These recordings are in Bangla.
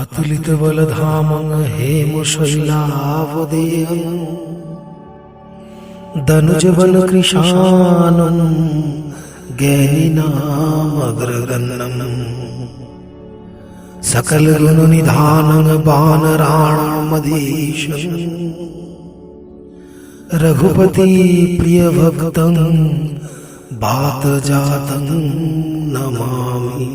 अतुलितबलधामं हेमशैलावदेयम् दनुजबलकृशानं ज्ञानिनामग्रगण्यम् सकलगुणनिधानं वानराणामधीशम् रघुपति प्रियभक्तं बातजातं नमामि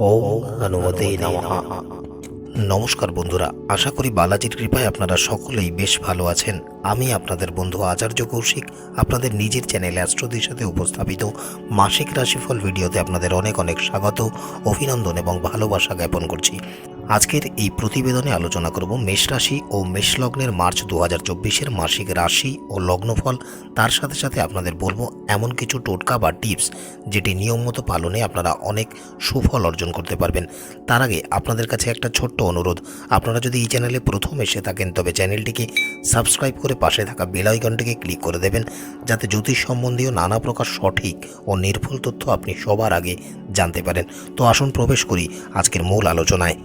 ওম নমস্কার বন্ধুরা, আশা করি বালাজির কৃপায় আপনারা সকলেই বেশ ভালো আছেন। আমি আপনাদের বন্ধু আচার্য কৌশিক, আপনাদের নিজের চ্যানেলে অ্যাস্ট্রোদের সাথে উপস্থাপিত মাসিক রাশিফল ভিডিওতে আপনাদের অনেক অনেক স্বাগত, অভিনন্দন এবং ভালোবাসা জ্ঞাপন করছি। আজকের এই প্রতিবেদনে আলোচনা করব মেষ রাশি ও মেষ লগ্নের মার্চ দু হাজার চব্বিশের মাসিক রাশি ও লগ্নফল। তার সাথে সাথে আপনাদের বলব এমন কিছু টোটকা বা টিপস যেটি নিয়ম মতো পালনে আপনারা অনেক সুফল অর্জন করতে পারবেন। তার আগে আপনাদের কাছে একটা ছোট্ট অনুরোধ। আপনারা যদি এই চ্যানেলে প্রথম এসে থাকেন, তবে চ্যানেলটিকে সাবস্ক্রাইব করে পাশে থাকা বেল আইকনটিকে ক্লিক করে দেবেন, যাতে জ্যোতিষ সম্বন্ধীয় নানা প্রকার সঠিক ও নির্ভুল তথ্য আপনি সবার আগে জানতে পারেন। তো আসুন প্রবেশ করি আজকের মূল আলোচনায়।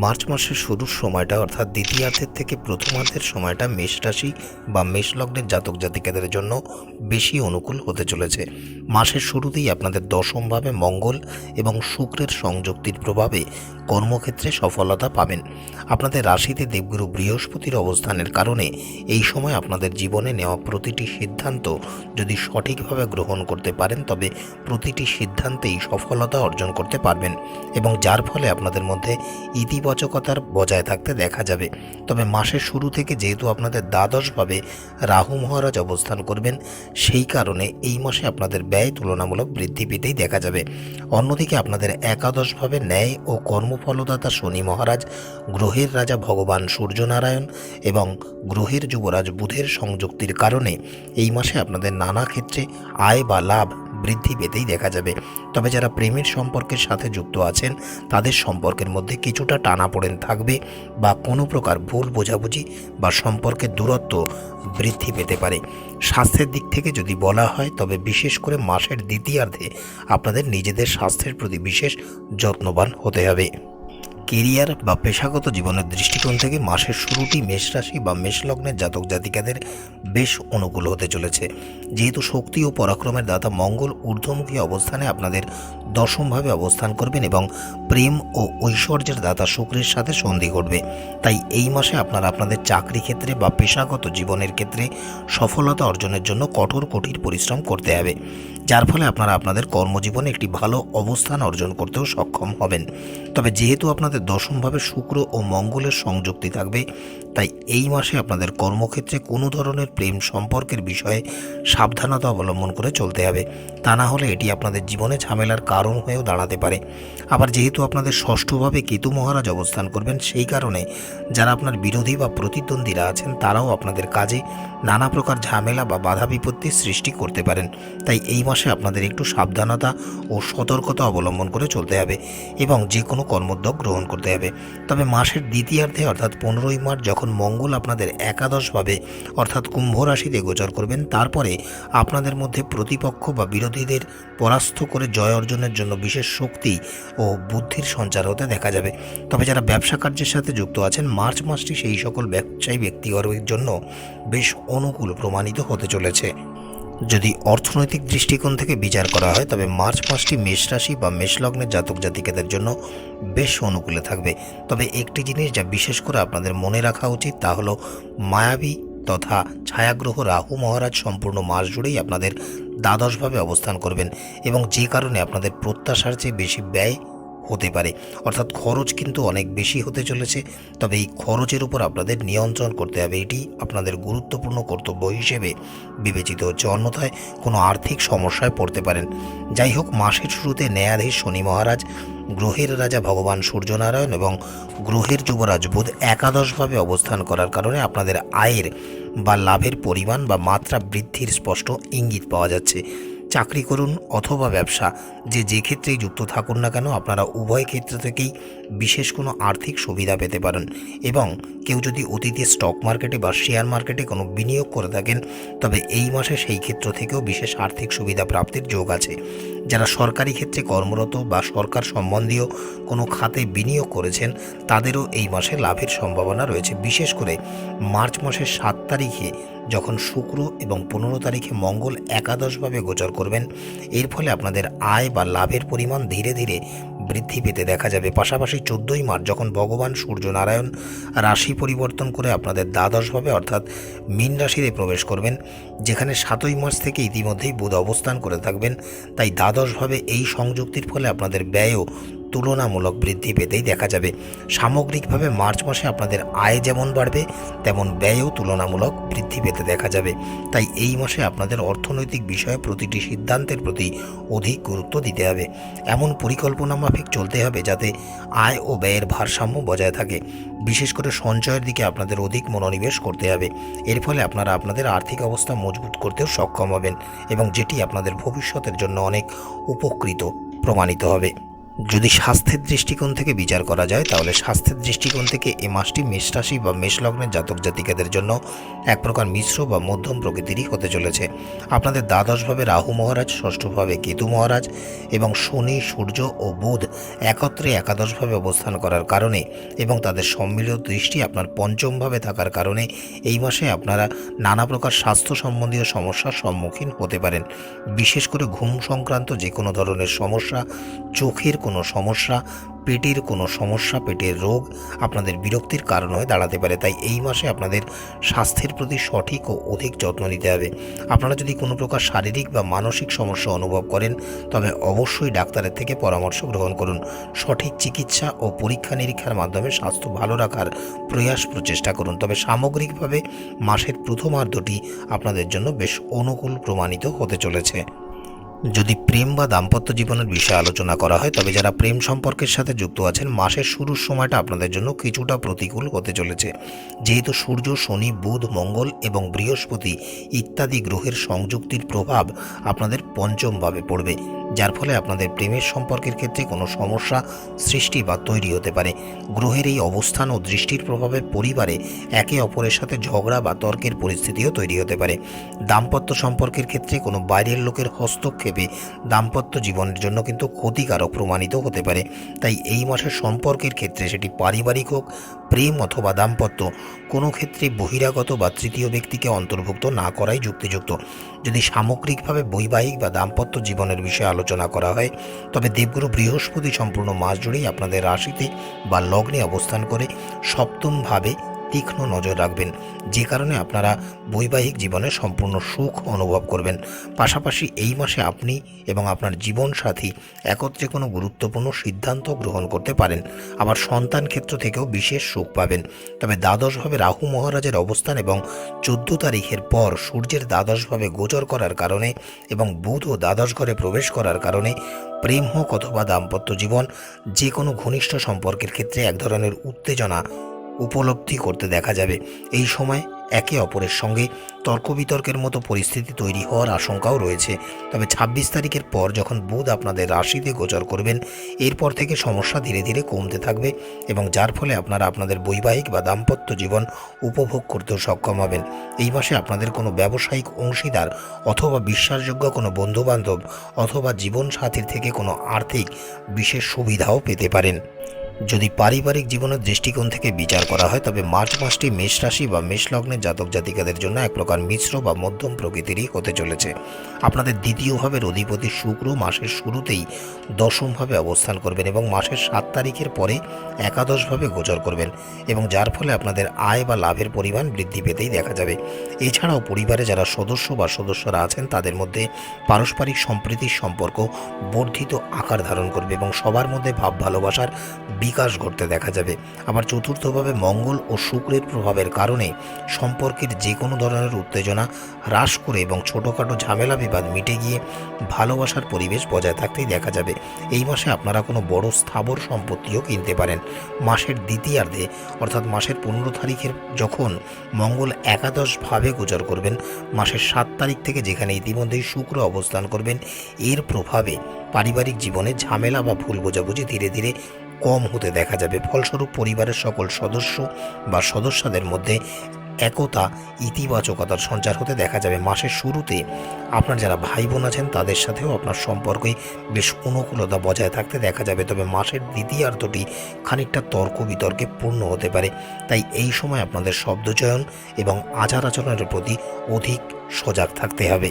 মার্চ মাসের শুরুর সময়টা অর্থাৎ দ্বিতীয়ার্ধের থেকে প্রথমার্ধের সময়টা মেষ রাশি বা মেষ লগ্নের জাতক জাতিকাদের জন্য বেশি অনুকূল হতে চলেছে। মাসের শুরুতেই আপনাদের দশমভাবে মঙ্গল এবং শুক্রের সংযুক্তির প্রভাবে কর্মক্ষেত্রে সফলতা পাবেন। আপনাদের রাশিতে দেবগুরু বৃহস্পতির অবস্থানের কারণে এই সময় আপনাদের জীবনে নেওয়া প্রতিটি সিদ্ধান্ত যদি সঠিকভাবে গ্রহণ করতে পারেন, তবে প্রতিটি সিদ্ধান্তেই সফলতা অর্জন করতে পারবেন এবং যার ফলে আপনাদের মধ্যে ইতিবাচকতার বজায় থাকতে দেখা যাবে। তবে মাসের শুরু থেকে যেহেতু আপনাদের দ্বাদশভাবে রাহু মহারাজ অবস্থান করবেন, সেই কারণে এই মাসে আপনাদের ব্যয় তুলনামূলক বৃদ্ধি পেতেই দেখা যাবে। অন্যদিকে আপনাদের একাদশভাবে ন্যায় ও কর্মফলদাতা শনি মহারাজ, গ্রহের রাজা ভগবান সূর্যনারায়ণ এবং গ্রহের যুবরাজ বুধের সংযুক্তির কারণে এই মাসে আপনাদের নানা ক্ষেত্রে আয় বা লাভ বৃদ্ধি পেতেই দেখা যাবে। তবে যারা প্রেমের সম্পর্কের সাথে যুক্ত আছেন, তাদের সম্পর্কের মধ্যে কিছুটা টানাপোড়েন থাকবে বা কোনো প্রকার ভুল বোঝাবুঝি বা সম্পর্কের দূরত্ব বৃদ্ধি পেতে পারে। স্বাস্থ্যের দিক থেকে যদি বলা হয়, তবে বিশেষ করে মাসের দ্বিতীয়ার্ধে আপনাদের নিজেদের স্বাস্থ্যের প্রতি বিশেষ যত্নবান হতে হবে। কেরিয়ার বা পেশাগত জীবনের দৃষ্টিকোণ থেকে মাসের শুরুটি মেষ রাশি বা মেষ লগ্নের জাতক জাতিকাদের বেশ অনুকূল হতে চলেছে। যেহেতু শক্তি ও পরাক্রমের দাতা মঙ্গল ঊর্ধ্বমুখী অবস্থানে আপনাদের দশমভাবে অবস্থান করবেন এবং প্রেম ও ঐশ্বর্যের দাতা শুক্রের সাথে সন্ধি ঘটবে। তাই এই মাসে আপনারা আপনাদের চাকরি ক্ষেত্রে বা পেশাগত জীবনের ক্ষেত্রে সফলতা অর্জনের জন্য কঠোর কঠিন পরিশ্রম করতে হবে। যার ফলে আপনারা আপনাদের কর্মজীবনে একটি ভালো অবস্থান অর্জন করতেও সক্ষম হবেন। তবে যেহেতু আপনাদের দশমভাবে শুক্র ও মঙ্গলের সংযুক্তি থাকবে। তাই এই মাসে আপনাদের কর্মক্ষেত্রে কোনো ধরনের প্রেম সম্পর্কের বিষয়ে সাবধানতা অবলম্বন করে চলতে হবে। তা না হলে এটি আপনাদের জীবনে ঝামেলার কারণ হয়েও দাঁড়াতে পারে। আবার যেহেতু আপনাদের ষষ্ঠভাবে কেতু মহারাজ অবস্থান করবেন, সেই কারণে যারা আপনার বিরোধী বা প্রতিদ্বন্দ্বীরা আছেন, তারাও আপনাদের কাজে নানা প্রকার ঝামেলা বা বাধা বিপত্তির সৃষ্টি করতে পারেন। তাই এই মাসে আপনাদের একটু সাবধানতা ও সতর্কতা অবলম্বন করে চলতে হবে এবং যে কোনো কর্মোদ্যোগ গ্রহণ করতে হবে। তবে মাসের দ্বিতীয়ার্ধে অর্থাৎ পনেরোই মার্চ যখন মঙ্গল আপনাদের একাদশভাবে অর্থাৎ কুম্ভ রাশিতে গোচর করবেন, তারপরে আপনাদের মধ্যে প্রতিপক্ষ বা বিরোধীদের পরাস্ত করে জয় অর্জনের জন্য বিশেষ শক্তি ও বুদ্ধির সঞ্চার হতে দেখা যাবে। তবে যারা ব্যবসা কার্যের সাথে যুক্ত আছেন, মার্চ মাসটি সেই সকল ব্যবসায়ী ব্যক্তিগণের জন্য বেশ অনুকূল প্রমাণিত হতে চলেছে। যদি অর্থনৈতিক দৃষ্টিকোণ থেকে বিচার করা হয়, তবে মার্চ মাসটি মেষ রাশি বা মেষ লগ্নের জাতক জাতিকাদের জন্য বেশ অনুকূলে থাকবে। তবে একটি জিনিস যা বিশেষ করে আপনাদের মনে রাখা উচিত, তা হলো মায়াবী তথা ছায়াগ্রহ রাহু মহারাজ সম্পূর্ণ মাস জুড়েই আপনাদের দ্বাদশভাবে অবস্থান করবেন এবং যে কারণে আপনাদের প্রত্যাশার চেয়ে বেশি ব্যয় হতে পারে। অর্থাৎ খরচ কিন্তু অনেক বেশি হতে চলেছে। তবে এই খরচের উপর আপনাদের নিয়ন্ত্রণ করতে হবে। এটি আপনাদের গুরুত্বপূর্ণ কর্তব্য হিসেবে বিবেচিত হচ্ছে। অন্যথায় কোনো আর্থিক সমস্যায় পড়তে পারেন। যাই হোক, মাসের শুরুতে ন্যায়াধীশ শনি মহারাজ, গ্রহের রাজা ভগবান সূর্যনারায়ণ এবং গ্রহের যুবরাজ বুধ একাদশভাবে অবস্থান করার কারণে আপনাদের আয়ের বা লাভের পরিমাণ বা মাত্রা বৃদ্ধির স্পষ্ট ইঙ্গিত পাওয়া যাচ্ছে। চাকরি করুন অথবা ব্যবসা। যে যে ক্ষেত্রেই যুক্ত থাকুন না কেন, আপনারা উভয় ক্ষেত্র থেকেই বিশেষ কোনো আর্থিক সুবিধা পেতে পারেন। এবং কেউ যদি অতীতে স্টক মার্কেটে বা শেয়ার মার্কেটে কোনো বিনিয়োগ করে থাকেন, তবে এই মাসে সেই ক্ষেত্র থেকেও বিশেষ আর্থিক সুবিধা প্রাপ্তির যোগ আছে। যারা সরকারি ক্ষেত্রে কর্মরত বা সরকার সম্বন্ধীয় কোনো খাতে বিনিয়োগ করেছেন, তাদেরও এই মাসে লাভের সম্ভাবনা রয়েছে। বিশেষ করে মার্চ মাসের সাত তারিখে যখন শুক্র এবং পনেরো তারিখে মঙ্গল একাদশভাবে গোচর করবেন, এর ফলে আপনাদের আয় বা লাভের পরিমাণ ধীরে ধীরে বৃদ্ধি পেতে দেখা যাবে। পাশাপাশি চোদ্দোই মার্চ যখন ভগবান সূর্য নারায়ণ রাশি পরিবর্তন করে আপনাদের দ্বাদশভাবে অর্থাৎ মীন রাশিতে প্রবেশ করবেন, যেখানে সাতই মার্চ থেকে ইতিমধ্যেই বুধ অবস্থান করে থাকবেন, তাই দ্বাদশভাবে এই সংযুক্তির ফলে আপনাদের ব্যয়ও তুলনামূলক বৃদ্ধি পেতেই দেখা যাবে। সামগ্রিকভাবে মার্চ মাসে আপনাদের আয় যেমন বাড়বে, তেমন ব্যয়ও তুলনামূলক বৃদ্ধি পেতে দেখা যাবে। তাই এই মাসে আপনাদের অর্থনৈতিক বিষয়ে প্রতিটি সিদ্ধান্তের প্রতি অধিক গুরুত্ব দিতে হবে। এমন পরিকল্পনা মাফিক চলতে হবে যাতে আয় ও ব্যয়ের ভারসাম্য বজায় থাকে। বিশেষ করে সঞ্চয়ের দিকে আপনাদের অধিক মনোনিবেশ করতে হবে। এর ফলে আপনারা আপনাদের আর্থিক অবস্থা মজবুত করতেও সক্ষম হবেন এবং যেটি আপনাদের ভবিষ্যতের জন্য অনেক উপকৃত প্রমাণিত হবে। যদি স্বাস্থ্যের দৃষ্টিকোণ থেকে বিচার করা যায়, তাহলে স্বাস্থ্যের দৃষ্টিকোণ থেকে এ মাসটি মেষ রাশি বা মেষ লগ্নের জাতক জাতিকাদের জন্য এক প্রকার মিশ্র বা মধ্যম প্রকৃতিরই হতে চলেছে। আপনাদের দ্বাদশভাবে রাহু মহারাজ ষষ্ঠভাবে কেতু মহারাজ এবং শনি, সূর্য ও বুধ একত্রে একাদশভাবে অবস্থান করার কারণে এবং তাদের সম্মিলিত দৃষ্টি আপনার পঞ্চমভাবে থাকার কারণে এই মাসে আপনারা নানা প্রকার স্বাস্থ্য সম্বন্ধীয় সমস্যার সম্মুখীন হতে পারেন। বিশেষ করে ঘুম সংক্রান্ত যে কোনো ধরনের সমস্যা, চোখের কোনো সমস্যা, পেটের কোনো সমস্যা, পেটের রোগ আপনাদের বিরক্তির কারণ হয়ে দাঁড়াতে পারে। তাই এই মাসে আপনাদের স্বাস্থ্যের প্রতি সঠিক ও অধিক যত্ন নিতে হবে। আপনারা যদি কোনো প্রকার শারীরিক বা মানসিক সমস্যা অনুভব করেন, তবে অবশ্যই ডাক্তারের থেকে পরামর্শ গ্রহণ করুন। সঠিক চিকিৎসা ও পরীক্ষা নিরীক্ষার মাধ্যমে স্বাস্থ্য ভালো রাখার প্রয়াস প্রচেষ্টা করুন। তবে সামগ্রিকভাবে মাসের প্রথমার্ধটি আপনাদের জন্য বেশ অনুকূল প্রমাণিত হতে চলেছে। যদি প্রেম বা দাম্পত্য জীবনের বিষয়ে আলোচনা করা হয়, তবে যারা প্রেম সম্পর্কের সাথে যুক্ত আছেন, মাসের শুরুর সময়টা আপনাদের জন্য কিছুটা প্রতিকূল হতে চলেছে। যেহেতু সূর্য, শনি, বুধ, মঙ্গল এবং বৃহস্পতি ইত্যাদি গ্রহের সংযুক্তির প্রভাব আপনাদের পঞ্চমভাবে পড়বে, যার ফলে আপনাদের প্রেমের সম্পর্কের ক্ষেত্রে কোনো সমস্যা সৃষ্টি বা তৈরি হতে পারে। গ্রহের এই অবস্থান ও দৃষ্টির প্রভাবে পরিবারে একে অপরের সাথে ঝগড়া বা তর্কের পরিস্থিতিও তৈরি হতে পারে। দাম্পত্য সম্পর্কের ক্ষেত্রে কোনো বাইরের লোকের হস্তক্ষেপে দাম্পত্য জীবনের জন্য কিন্তু ক্ষতিকারক প্রমাণিত হতে পারে। তাই এই মাসের সম্পর্কের ক্ষেত্রে সেটি পারিবারিক হোক, প্রেম অথবা দাম্পত্য, কোনো ক্ষেত্রে বহিরাগত বা তৃতীয় ব্যক্তিকে অন্তর্ভুক্ত না করাই যুক্তিযুক্ত। যদি সামগ্রিকভাবে বৈবাহিক বা দাম্পত্য জীবনের বিষয়ে আলোচনা করা হয়, তবে দেবগুরু বৃহস্পতি সম্পূর্ণ মাস জুড়েই আপনাদের রাশিতে বা লগ্নে অবস্থান করে সপ্তমভাবে তীক্ষ্ণ নজর রাখবেন। যে কারণে আপনারা বৈবাহিক জীবনে সম্পূর্ণ সুখ অনুভব করবেন। পাশাপাশি এই মাসে আপনি এবং আপনার জীবনসাথী একত্রে কোনো গুরুত্বপূর্ণ সিদ্ধান্ত গ্রহণ করতে পারেন। আবার সন্তান ক্ষেত্র থেকেও বিশেষ সুখ পাবেন। তবে দ্বাদশভাবে রাহু মহারাজের অবস্থান এবং চোদ্দ তারিখের পর সূর্যের দ্বাদশভাবে গোচর করার কারণে এবং বুধ ও দ্বাদশ ঘরে প্রবেশ করার কারণে প্রেম হোক অথবা দাম্পত্য জীবন, যে কোনো ঘনিষ্ঠ সম্পর্কের ক্ষেত্রে এক ধরনের উত্তেজনা উপলব্ধি করতে দেখা যাবে। এই সময় একে অপরের সঙ্গে তর্ক বিতর্কের মতো পরিস্থিতি তৈরি হওয়ার আশঙ্কাও রয়েছে। তবে ছাব্বিশ তারিখের পর যখন বুধ আপনাদের রাশিতে গোচর করবেন, এরপর থেকে সমস্যা ধীরে ধীরে কমতে থাকবে এবং যার ফলে আপনারা আপনাদের বৈবাহিক বা দাম্পত্য জীবন উপভোগ করতেও সক্ষম হবেন। এই মাসে আপনাদের কোনো ব্যবসায়িক অংশীদার অথবা বিশ্বাসযোগ্য কোনো বন্ধুবান্ধব অথবা জীবনসাথীর থেকে কোনো আর্থিক বিশেষ সুবিধাও পেতে পারেন। যদি পারিবারিক জীবনের দৃষ্টিকোণ থেকে বিচার করা হয়, তবে মার্চ মাসটি মেষ রাশি বা মেষ লগ্নের জাতক জাতিকাদের জন্য এক প্রকার মিশ্র বা মধ্যম প্রকৃতিরই হতে চলেছে। আপনাদের দ্বিতীয় ভাবের অধিপতি শুক্র মাসের শুরুতেই দশমভাবে অবস্থান করবেন এবং মাসের সাত তারিখের পরে একাদশভাবে গোচর করবেন এবং যার ফলে আপনাদের আয় বা লাভের পরিমাণ বৃদ্ধি পেতেই দেখা যাবে। এছাড়াও পরিবারে যারা সদস্য বা সদস্যরা আছেন, তাদের মধ্যে পারস্পরিক সম্প্রীতির সম্পর্ক বর্ধিত আকার ধারণ করবে এবং সবার মধ্যে ভাব ভালোবাসার বিকাশ ঘটতে দেখা যাবে। আবার চতুর্থভাবে মঙ্গল ও শুক্রের প্রভাবের কারণে সম্পর্কের যে কোনো ধরনের উত্তেজনা হ্রাস করে এবং ছোটোখাটো ঝামেলা বিবাদ মিটে গিয়ে ভালোবাসার পরিবেশ বজায় থাকতেই দেখা যাবে। এই মাসে আপনারা কোনো বড় স্থাবর সম্পত্তিও কিনতে পারেন। মাসের দ্বিতীয়ার্ধে, অর্থাৎ মাসের পনেরো তারিখের যখন মঙ্গল একাদশভাবে গোচর করবেন, মাসের সাত তারিখ থেকে যেখানে ইতিমধ্যেই শুক্র অবস্থান করবেন, এর প্রভাবে পারিবারিক জীবনে ঝামেলা বা ভুল বোঝাবুঝি ধীরে ধীরে কম হতে দেখা যাবে। ফলস্বরূপ পরিবারের সকল সদস্য বা সদস্যদের মধ্যে একতা, ইতিবাচকতার সঞ্চার হতে দেখা যাবে। মাসের শুরুতে আপনার যারা ভাই বোন আছেন, তাদের সাথেও আপনার সম্পর্কে বেশ অনুকূলতা বজায় থাকতে দেখা যাবে। তবে মাসের দ্বিতীয়ার্ধটি খানিকটা তর্ক বিতর্কে পূর্ণ হতে পারে। তাই এই সময় আপনাদের শব্দচয়ন এবং আচার আচরণের প্রতি অধিক সজাগ থাকতে হবে।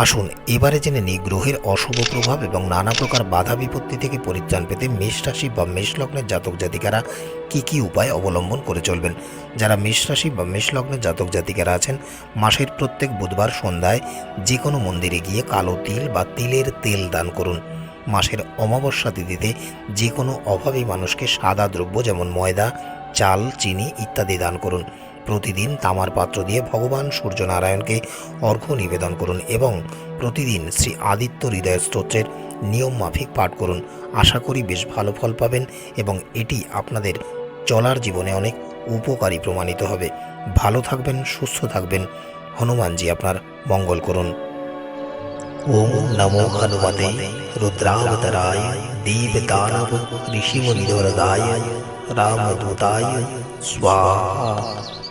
আসুন, এবারে জেনে নিই গ্রহের অশুভ প্রভাব এবং নানা প্রকার বাধা বিপত্তি থেকে পরিত্রাণ পেতে মেষ রাশি বা মেষ লগ্নের জাতক জাতিকারা কি কি উপায় অবলম্বন করে চলবেন? যারা মেষ রাশি বা মেষ লগ্নের জাতক জাতিকারা আছেন, মাসের প্রত্যেক বুধবার সন্ধ্যায় যে কোনো মন্দিরে গিয়ে কালো তিল বা তিলের তেল দান করুন। মাসের অমাবস্যা তিথিতে যে কোনো অভাবী মানুষকে সাদা দ্রব্য যেমন ময়দা, চাল, চিনি ইত্যাদি দান করুন। প্রতিদিন তামার পাত্র দিয়ে ভগবান সূর্যনারায়ণকে অর্ঘ্য নিবেদন করুন এবং প্রতিদিন শ্রী আদিত্য হৃদয় স্তোত্রের নিয়ম মাফিক পাঠ করুন। আশা করি বেশ ভালো ফল পাবেন এবং এটি আপনাদের চলার জীবনে অনেক উপকারী প্রমাণিত হবে। ভালো থাকবেন, সুস্থ থাকবেন। হনুমানজি আপনার মঙ্গল করুন। ওম নমো হনুমতে রুদ্রাবতরায় দেব দানব ঋষিমুনিধরদায় রামদূতায় স্বাহা।